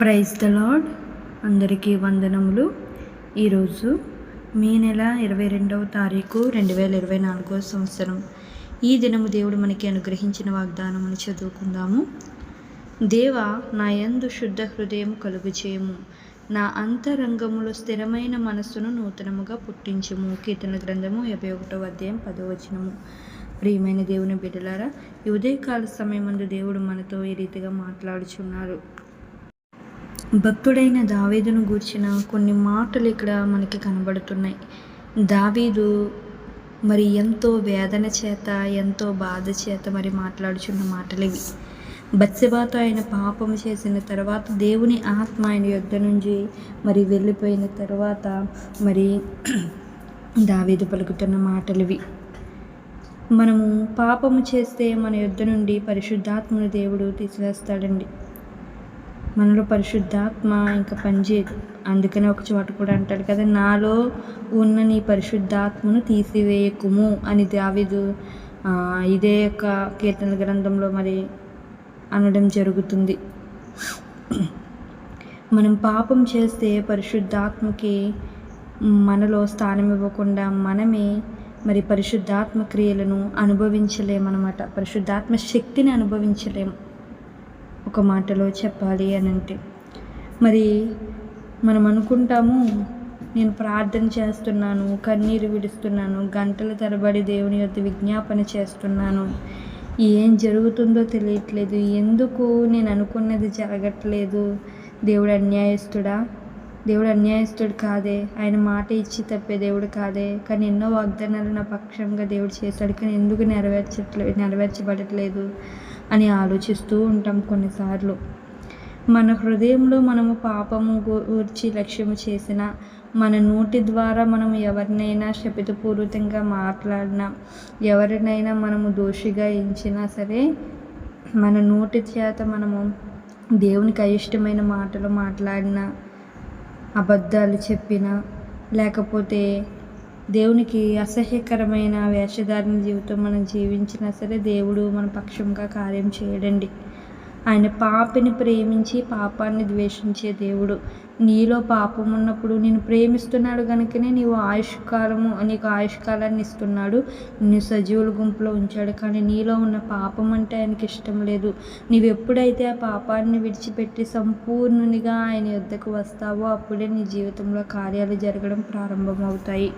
Praise the lord అందరికీ వందనములు. ఈరోజు మే నెల ఇరవై రెండవ తారీఖు రెండు వేల ఇరవై నాలుగో సంవత్సరం. ఈ దినము దేవుడు మనకి అనుగ్రహించిన వాగ్దానమును చదువుకుందాము. దేవ నా యందు శుద్ధ హృదయం కలుగు చేయము నా అంతరంగములో స్థిరమైన మనస్సును నూతనముగా పుట్టించుము. కీర్తన గ్రంథము యాభై ఒకటో అధ్యాయం పదవచనము ప్రియమైన దేవుని బిడ్డలారా ఈ ఉదయకాల సమయమందు దేవుడు మనతో ఈ రీతిగా మాట్లాడుచున్నారు. భక్తుడైన దావీదును గూర్చిన కొన్ని మాటలు ఇక్కడ మనకి కనబడుతున్నాయి. దావీదు మరి ఎంతో వేదన చేత ఎంతో బాధ చేత మరి మాట్లాడుచున్న మాటలు ఇవి బత్సెబాతో ఆయన పాపం చేసిన తర్వాత దేవుని ఆత్మ ఆయన యుద్ధ నుంచి మరి వెళ్ళిపోయిన తర్వాత మరి దావీదు పలుకుతున్న మాటలు ఇవి మనము పాపము చేస్తే మన యుద్ధ నుండి పరిశుద్ధాత్మను దేవుడు తీసివేస్తాడండి. మనలో పరిశుద్ధాత్మ ఇంకా పనిచేయదు అందుకనే ఒక చోట కూడా అంటాడు కదా నాలో ఉన్న నీ పరిశుద్ధాత్మను తీసివేయకుము అని దావిదు ఇదే యొక్క కీర్తన గ్రంథంలో మరి అనడం జరుగుతుంది. మనం పాపం చేస్తే పరిశుద్ధాత్మకి మనలో స్థానం ఇవ్వకుండా మనమే మరి పరిశుద్ధాత్మ క్రియలను అనుభవించలేమన్నమాట. పరిశుద్ధాత్మ శక్తిని అనుభవించలేము. ఒక మాటలో చెప్పాలి అని అంటే మరి మనం అనుకుంటాము నేను ప్రార్థన చేస్తున్నాను కన్నీరు విడుస్తున్నాను గంటల తరబడి దేవుని యొక్క విజ్ఞాపన చేస్తున్నాను. ఏం జరుగుతుందో తెలియట్లేదు. ఎందుకు నేను అనుకున్నది జరగట్లేదు? దేవుడు అన్యాయస్తుడా? దేవుడు అన్యాయస్తుడు కాదే. ఆయన మాట ఇచ్చి తప్పే దేవుడు కాదే. కానీ ఎన్నో వాగ్దానాలు నా పక్షంగా దేవుడు చేశాడు. కానీ ఎందుకు నెరవేర్చట్లే నెరవేర్చబడట్లేదు? అని ఆలోచిస్తూ ఉంటాం కొన్నిసార్లు. మన హృదయంలో మనము పాపము గూర్చి లక్ష్యము చేసిన మన నోటి ద్వారా మనం ఎవరినైనా శపితపూర్వకంగా మాట్లాడినా ఎవరినైనా మనము దోషిగా ఎంచినా సరే మన నోటి చేత మనము దేవునికి అయిష్టమైన మాటలు మాట్లాడినా అబద్ధాలు చెప్పినా లేకపోతే దేవునికి అసహ్యకరమైన వేషధారణ జీవితం మనం జీవించినా సరే దేవుడు మన పక్షంగా కార్యం చేయడండి. ఆయన పాపిని ప్రేమించి పాపాన్ని ద్వేషించే దేవుడు. నీలో పాపం ఉన్నప్పుడు నేను ప్రేమిస్తున్నాడు కనుకనే నీవు ఆయుష్కాలము నీకు ఆయుష్కాలాన్ని ఇస్తున్నాడు. నిన్ను సజీవుల గుంపులో ఉంచాడు. కానీ నీలో ఉన్న పాపం అంటే ఆయనకి ఇష్టం లేదు. నీవు ఎప్పుడైతే ఆ పాపాన్ని విడిచిపెట్టి సంపూర్ణునిగా ఆయన యుద్ధకు వస్తావో అప్పుడే నీ జీవితంలో కార్యాలు జరగడం ప్రారంభమవుతాయి.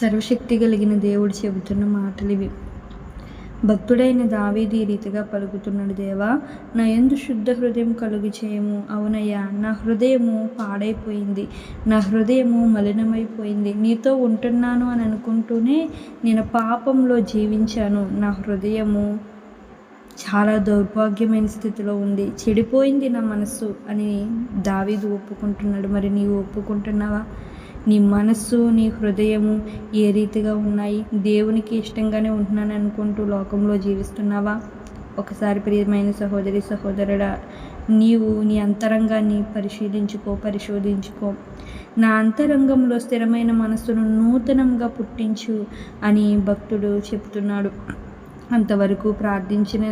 సర్వశక్తి కలిగిన దేవుడు చెబుతున్న మాటలు ఇవి. భక్తుడైన దావీది రీతిగా పలుకుతున్నాడు దేవా నా ఎందు శుద్ధ హృదయం కలుగు చేయము అవునయ్యా నా హృదయము పాడైపోయింది. నా హృదయము మలినమైపోయింది. నీతో ఉంటున్నాను అని అనుకుంటూనే నేను పాపంలో జీవించాను. నా హృదయము చాలా దౌర్భాగ్యమైన స్థితిలో ఉంది చెడిపోయింది నా మనస్సు అని దావీదు ఒప్పుకుంటున్నాడు. మరి నీవు ఒప్పుకుంటున్నావా? నీ మనస్సు నీ హృదయము ఏ రీతిగా ఉన్నాయి? దేవునికి ఇష్టంగానే ఉంటున్నాను అనుకుంటూ లోకంలో జీవిస్తున్నావా? ఒకసారి ప్రియమైన సహోదరి సహోదరుడా నీవు నీ అంతరంగాన్ని పరిశీలించుకో పరిశోధించుకో. నా అంతరంగంలో స్థిరమైన మనస్సును నూతనంగా పుట్టించు అని భక్తుడు చెప్తున్నాడు. అంతవరకు ప్రార్థించిన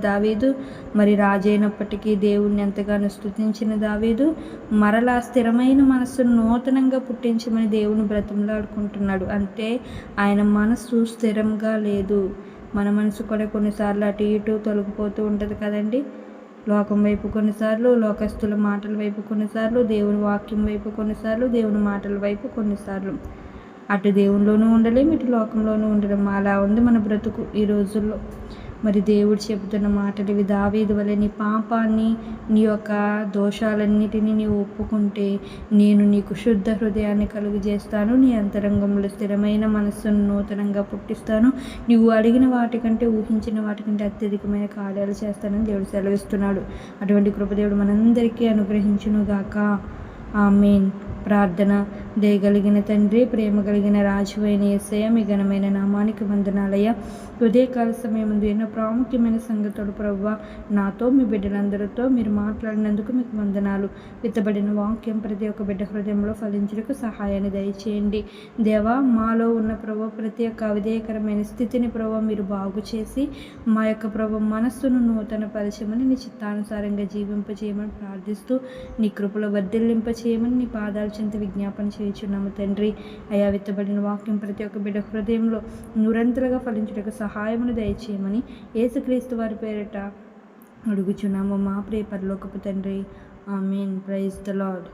దావీదు మరి రాజైనప్పటికీ దేవుణ్ణి ఎంతగానో స్థుతించిన దావీదు మరలా స్థిరమైన మనస్సును నూతనంగా పుట్టించమని దేవుని బ్రతంలాడుకుంటున్నాడు అంటే ఆయన మనస్సు స్థిరంగా లేదు. మన మనసు కూడా కొన్నిసార్లు అటు ఇటు తొలగిపోతూ ఉంటుంది కదండి. లోకం వైపు కొన్నిసార్లు లోకస్తుల మాటల వైపు కొన్నిసార్లు దేవుని వాక్యం వైపు కొన్నిసార్లు దేవుని మాటల వైపు కొన్నిసార్లు. అటు దేవునిలోనూ ఉండలేము ఇటు లోకంలోనూ ఉండలేం. అలా ఉంది మన బ్రతుకు ఈ రోజుల్లో. మరి దేవుడు చెబుతున్న మాటలు ఇవి దావేది వల్ల నీ పాపాన్ని నీ యొక్క దోషాలన్నిటినీ నీవు ఒప్పుకుంటే నేను నీకు శుద్ధ హృదయాన్ని కలుగు చేస్తాను నీ అంతరంగంలో స్థిరమైన మనస్సును నూతనంగా పుట్టిస్తాను. నువ్వు అడిగిన వాటికంటే ఊహించిన వాటికంటే అత్యధికమైన కార్యాలు చేస్తానని దేవుడు సెలవిస్తున్నాడు. అటువంటి కృపదేవుడు మనందరికీ అనుగ్రహించునుగాక. ఆమెన్. ప్రార్థన. దయగలిగిన తండ్రి ప్రేమ కలిగిన రాజువైన ఎస్ఐ మీ ఘనమైన నామానికి వందనాలయ ఉదయకాల సమయం ముందు ఎన్నో ప్రాముఖ్యమైన సంగతులు ప్రవ్వ నాతో మీ బిడ్డలందరితో మీరు మాట్లాడినందుకు మీకు వందనాలు. విత్తబడిన వాక్యం ప్రతి ఒక్క బిడ్డ హృదయంలో ఫలించుటకు సహాయాన్ని దయచేయండి. దేవా మాలో ఉన్న ప్రభు ప్రతి ఒక్క అవిధేయకరమైన స్థితిని ప్రభు మీరు బాగు చేసి మా యొక్క ప్రభు మనస్సును నూతన పరిచయమని నీ చిత్తానుసారంగా జీవింపచేయమని ప్రార్థిస్తూ నీ కృపలో వర్ధిల్లింపచేయమని నీ పాదాలు చెంత విజ్ఞాపన చేయుచున్నాము తండ్రి. అయా విత్తబడిన వాక్యం ప్రతి ఒక్క బిడ్డ హృదయంలో నిరంతరగా ఫలించుటకు సహాయమును దయచేయమని యేసుక్రీస్తు వారి పేరిట అడుగుచున్నాము. మా ప్రియ పరలోకపు తండ్రి. ఆమెన్. Praise the lord